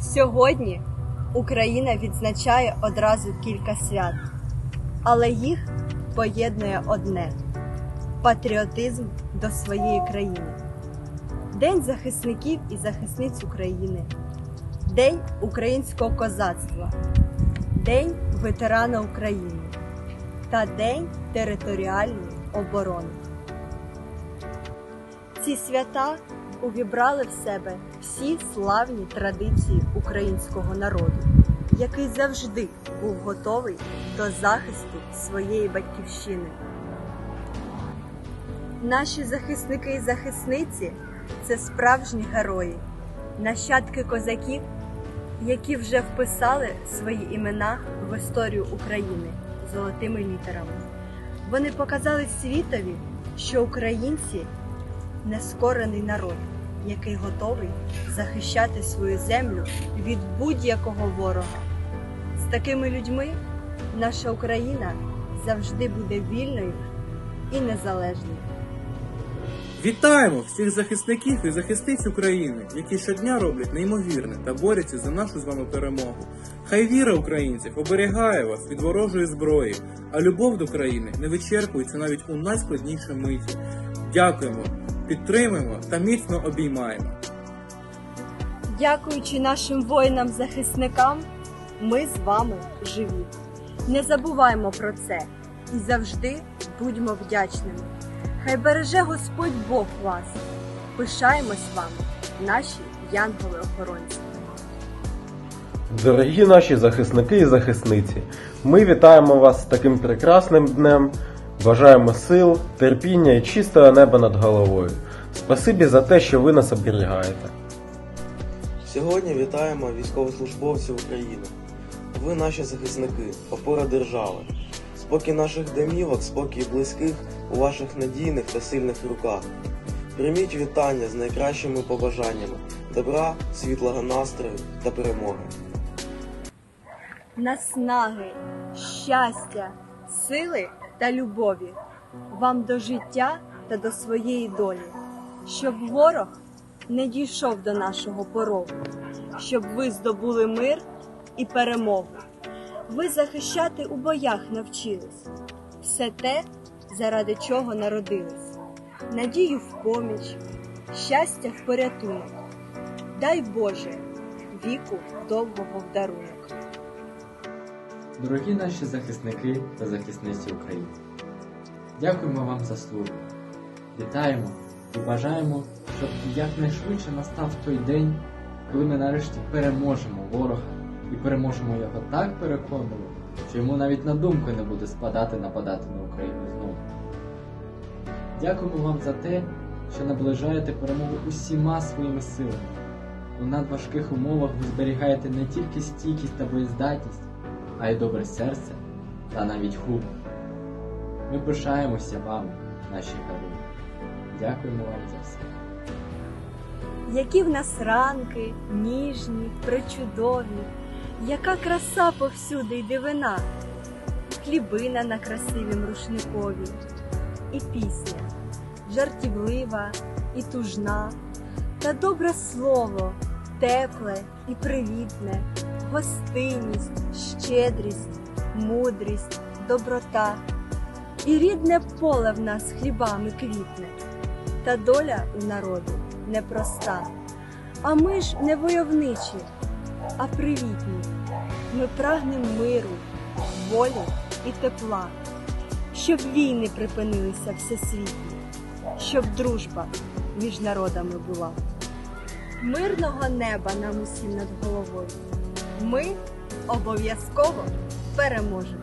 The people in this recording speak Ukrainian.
Сьогодні Україна відзначає одразу кілька свят, але їх поєднує одне патріотизм до своєї країни. День захисників і захисниць України, День українського козацтва, День ветерана України та День територіальної оборони. Ці свята увібрали в себе всі славні традиції українського народу, який завжди був готовий до захисту своєї батьківщини. Наші захисники і захисниці це справжні герої, нащадки козаків, які вже вписали свої імена в історію України золотими літерами. Вони показали світові, що українці нескорений народ, який готовий захищати свою землю від будь-якого ворога. З такими людьми наша Україна завжди буде вільною і незалежною. Вітаємо всіх захисників і захисниць України, які щодня роблять неймовірне та борються за нашу з вами перемогу. Хай віра українців оберігає вас від ворожої зброї, а любов до країни не вичерпується навіть у найскладнішій миті. Дякуємо, підтримуємо та міцно обіймаємо. Дякуючи нашим воїнам-захисникам, ми з вами живі. Не забуваймо про це і завжди будьмо вдячними. Хай береже Господь Бог вас. Пишаємось вами, наші янголи-охоронці. Дорогі наші захисники і захисниці, ми вітаємо вас з таким прекрасним днем. Бажаємо сил, терпіння і чистого неба над головою. Спасибі за те, що ви нас оберігаєте. Сьогодні вітаємо військовослужбовців України. Ви наші захисники, опора держави. Спокій наших домівок, спокій близьких у ваших надійних та сильних руках. Прийміть вітання з найкращими побажаннями, добра, світлого настрою та перемоги. Наснаги, щастя, сили та любові вам до життя та до своєї долі, щоб ворог не дійшов до нашого порогу, щоб ви здобули мир і перемогу. Ви захищати у боях навчились все те, заради чого народились. Надію в поміч, щастя в порятунок. Дай Боже віку довгого в дарунок. Дорогі наші захисники та захисниці України, дякуємо вам за службу. Вітаємо і бажаємо, щоб якнайшвидше настав той день, коли ми нарешті переможемо ворога і переможемо його так переконливо, що йому навіть на думку не буде спадати нападати на Україну знову. Дякуємо вам за те, що наближаєте перемогу усіма своїми силами. У надважких умовах ви зберігаєте не тільки стійкість та боєздатність, а й добре серце та навіть гумор. Ми пишаємося вами, наші герої. Дякуємо вам за все. Які в нас ранки, ніжні, причудові, яка краса повсюди й дивина, хлібина на красивім рушникові, і пісня жартівлива і тужна, та добре слово, тепле і привітне, гостинність, щедрість, мудрість, доброта, і рідне поле в нас хлібами квітне, та доля у народу непроста. А ми ж не войовничі, а привітні. Ми прагнемо миру, волі і тепла, щоб війни припинилися всесвітні, щоб дружба між народами була. Мирного неба нам усім над головою. Ми обов'язково переможемо.